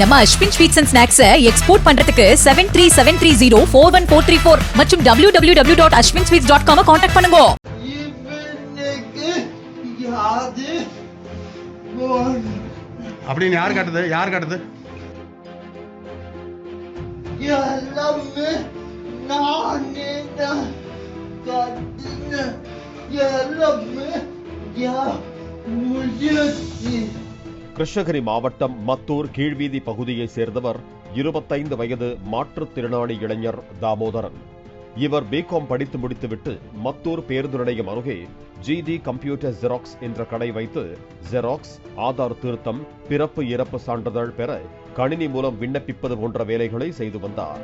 நம்ம Aswin sweets and snacks export பண்றதுக்கு seven three seven three zero four one four three four மற்றும் W W W dot Aswin sweets dot com contact பண்ணுங்க அப்படின்னு யார் காட்டுது? யார் காட்டுது? எல்லாமே நானே தான் கத்துன எல்லாமே யா முயற்சி கிருஷ்ணகிரி மாவட்டம் மத்தூர் கீழ்வீதி பகுதியைச் சேர்ந்தவர் இருபத்தைந்து வயது மாற்றுத்திறனாளி இளைஞர் தாமோதரன். இவர் பிகாம் படித்து முடித்துவிட்டு மத்தூர் பேருந்து நிலையம் அருகே ஜிடி கம்ப்யூட்டர் ஜெராக்ஸ் என்ற கடை வைத்து ஜெராக்ஸ் ஆதார் திருத்தம் பிறப்பு இறப்பு சான்றிதழ் பெற கணினி மூலம் விண்ணப்பிப்பது போன்ற வேலைகளை செய்து வந்தார்.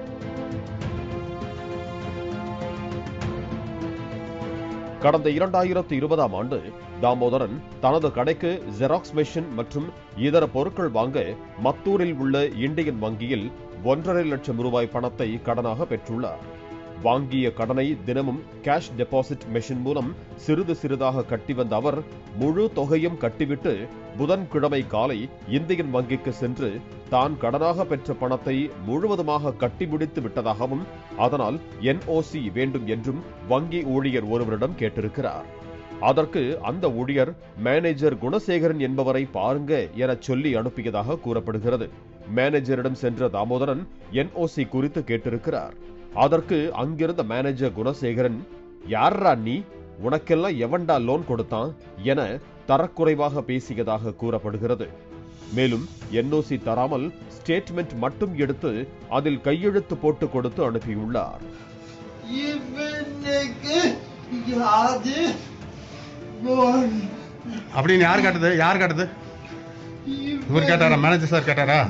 கடந்த இரண்டாயிரத்து இருபதாம் ஆண்டு தாமோதரன் தனது கடைக்கு ஜெராக்ஸ் மிஷின் மற்றும் இதர பொருட்கள் வாங்க மத்தூரில் உள்ள இந்தியன் வங்கியில் ஒன்றரை லட்சம் ரூபாய் பணத்தை கடனாக பெற்றுள்ளார். வாங்கிய கடனை தினமும் கேஷ் டெபாசிட் மெஷின் மூலம் சிறிது சிறிதாக கட்டி வந்த அவர் முழு தொகையும் கட்டிவிட்டு புதன்கிழமை காலை இந்தியன் வங்கிக்கு சென்று தான் கடனாக பெற்ற பணத்தை முழுவதுமாக கட்டி முடித்து விட்டதாகவும் அதனால் என்ஓசி வேண்டும் என்றும் வங்கி ஊழியர் ஒருவரிடம் கேட்டிருக்கிறார். அதற்கு அந்த ஊழியர் மேனேஜர் குணசேகரன் என்பவரை பாருங்க என சொல்லி அனுப்பியதாக கூறப்படுகிறது. மேனேஜரிடம் சென்ற தாமோதரன் என்ஓசி குறித்து கேட்டிருக்கிறார். அதற்கு அங்கிருந்த மேனேஜர் குணசேகரன் யார்ரா நீ? உனக்கெல்லாம் எவன்டா லோன் கொடுத்தான்? என தரக்குறைவாக பேசியதாக கூறப்படுகிறது. மேலும் என்ஓசி தராமல் ஸ்டேட்மெண்ட் மட்டும் எடுத்து அதில் கையெழுத்து போட்டு கொடுத்து அனுப்பியுள்ளார். அப்படின்னு யார் காட்டுது? யார் காட்டுது? இவர் கேட்டாரா? மேனேஜர் சார் கேட்டாரா?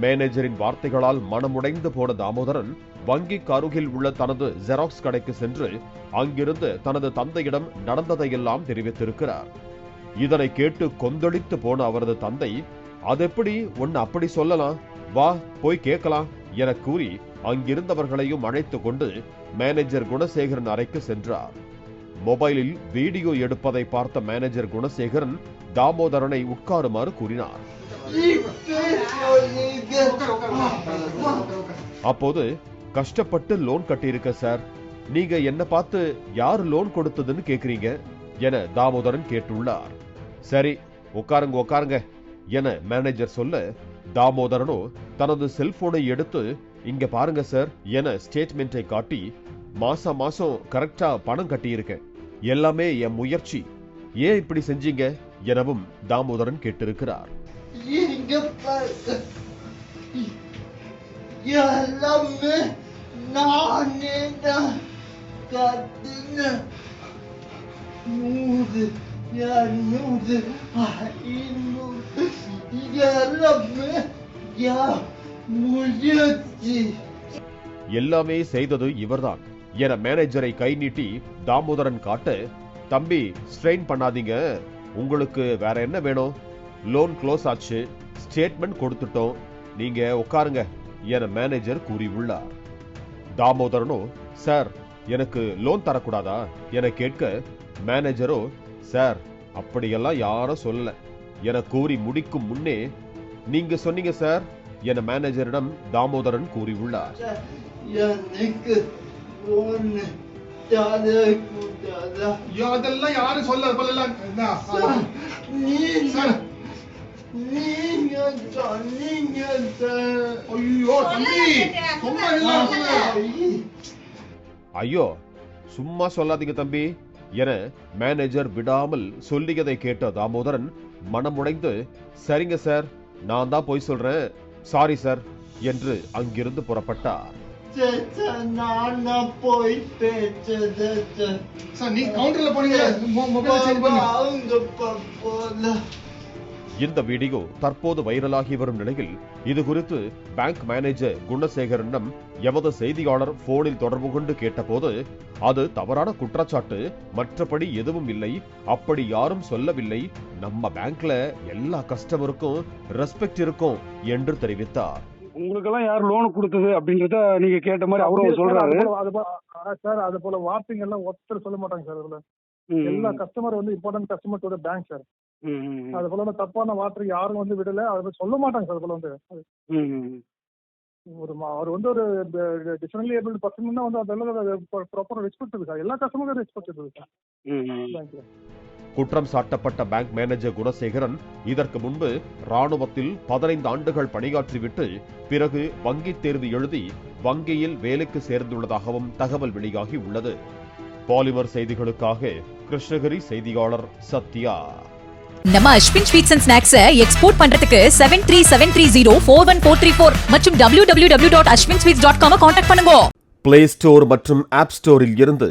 மேனேஜரின் வார்த்தைகளால் மனமுடைந்து போன தாமோதரன் வங்கிக்கு அருகில் உள்ள தனது ஜெராக்ஸ் கடைக்கு சென்று அங்கிருந்து தனது தந்தையிடம் நடந்ததையெல்லாம் தெரிவித்திருக்கிறார். இதனை கேட்டு கொந்தளித்து போன அவரது தந்தை அதெப்படி? ஒன்னு அப்படி சொல்லலாம். வா போய் கேட்கலாம் என கூறி அங்கிருந்தவர்களையும் அழைத்துக் கொண்டு மேனேஜர் குணசேகரன் அறைக்கு சென்றார். மொபைலில் வீடியோ எடுப்பதை பார்த்த மேனேஜர் குணசேகரன் தாமோதரனை உட்காருமாறு கூறினார். அப்போது கஷ்டப்பட்டு லோன் கட்டியிருக்க சார். நீங்க என்ன பார்த்து யார் லோன் கொடுத்ததுன்னு கேக்குறீங்க? என தாமோதரன் கேட்டுள்ளார். சரி உட்காருங்க உட்காருங்க என மேனேஜர் சொல்ல தாமோதரனோ தனது செல்போனை எடுத்து இங்க பாருங்க சார் என ஸ்டேட்மெண்ட்டை காட்டி மாசம் மாசம் கரெக்டா பணம் கட்டியிருக்கேன். எல்லாமே என் முயற்சி. ஏன் இப்படி செஞ்சீங்க? எனவும் தாமோதரன் கேட்டிருக்கிறார். இங்க பாருங்க. எல்லாமே நானே தான் கத்துன நூறு இரநூறு ஐநூறு எல்லாமே யா முயற்சி. எல்லாமே செய்தது இவர்தான். என மேனேஜரை கை நீட்டி தாமோதரன் காட்ட தம்பி ஸ்ட்ரெயின் பண்ணாதீங்க. உங்களுக்கு வேற என்ன வேணும்? லோன் க்ளோஸ் ஆச்சு. ஸ்டேட்மெண்ட் கொடுத்துட்டோம். நீங்க உட்காருங்க என மேனேஜர் கூறியுள்ளார். தாமோதரனோ சார் எனக்கு லோன் தரக்கூடாதா? என கேட்க மேனேஜரோ சார் அப்படியெல்லாம் யாரும் சொல்லல என கூறி முடிக்கும் முன்னே நீங்க சொன்னீங்க சார் என மேனேஜரிடம் தாமோதரன் கூறியுள்ளார். அதெல்லாம் யாரும் சொல்ல நீங்க. நீங்க ஐயோ தம்பி சும்மா இல்லாம ஐயோ சும்மா சொல்லாதீங்க தம்பி. என மேனேஜர் விடாமல் சொல்லியதை கேட்ட தாமோதரன் மனமுடைந்து சரிங்க சார் நான் தான் போய் சொல்றேன். சாரி சார் என்று அங்கிருந்து புறப்பட்டார். நான் போய் சார் நீ கவுண்டர்ல போனீங்க மொபைல் பண்ணி அவங்க போல இந்த வீடியோ தற்போது வைரலாகி வரும் நிலையில் இது குறித்து பேங்க் மேனேஜர் குணசேகரனிடம் எமது செய்தியாளர் போனில் தொடர்பு கொண்டு கேட்டபோது அது தவறான குற்றச்சாட்டு மற்றபடி எதுவும் இல்லை அப்படி யாரும் சொல்லவில்லை நம்ம பேங்க்ல எல்லா கஸ்டமருக்கும் ரெஸ்பெக்ட் இருக்கும் என்று தெரிவித்தார். உங்களுக்கெல்லாம் யார் லோன் கொடுத்தது அப்படின்றத நீங்க கேட்ட மாதிரி அவரும் சொல்றாரு. சார் அது போல வார்த்தைங்க எல்லாம் ஒருத்தர் சொல்ல மாட்டாங்க சார் அதுல ம். எல்லா கஸ்டமர் வந்து இம்பார்ட்டன்ட் கஸ்டமர்ஸோட பேங்க் சார். அது போல தப்பான வார்த்தை யாரும் வந்து விடல. அது சொல்ல மாட்டாங்க சார் அது போல வந்து. ஒரு அவர் வந்து ஒரு டிஃபரெண்ட்லி ஏபிள் பர்சன் வந்து அதெல்லாம் ப்ராப்பர் ரெஸ்பெக்ட் இருக்கு சார். எல்லா கஸ்டமருக்கும் ரெஸ்பெக்ட் இருக்கு சார். பேங்க்ல குற்றம் சாட்டப்பட்ட பேங்க் மேனேஜர் குணசேகரன் இதற்கு முன்பு ராணுவத்தில் பதினைந்து ஆண்டுகள் பணியாற்றிவிட்டு பிறகு வங்கித் தேர்வு எழுதி வங்கியில் வேலைக்கு சேர்ந்துள்ளதாகவும் தகவல் வெளியாகி உள்ளது. பாலிமர் செய்திகளுக்காக கிருஷ்ணகிரி செய்தியாளர் சத்யா. நம்ம அஸ்வின் ஸ்வீட்ஸ் அண்ட் ஸ்நாக்ஸை எக்ஸ்போர்ட் பண்றதுக்கு seven three seven three zero four one four three four மற்றும் W W W dot Aswin sweets dot com contact பண்ணுங்க. பிளே ஸ்டோர் மற்றும் ஆப் ஸ்டோரில் இருந்து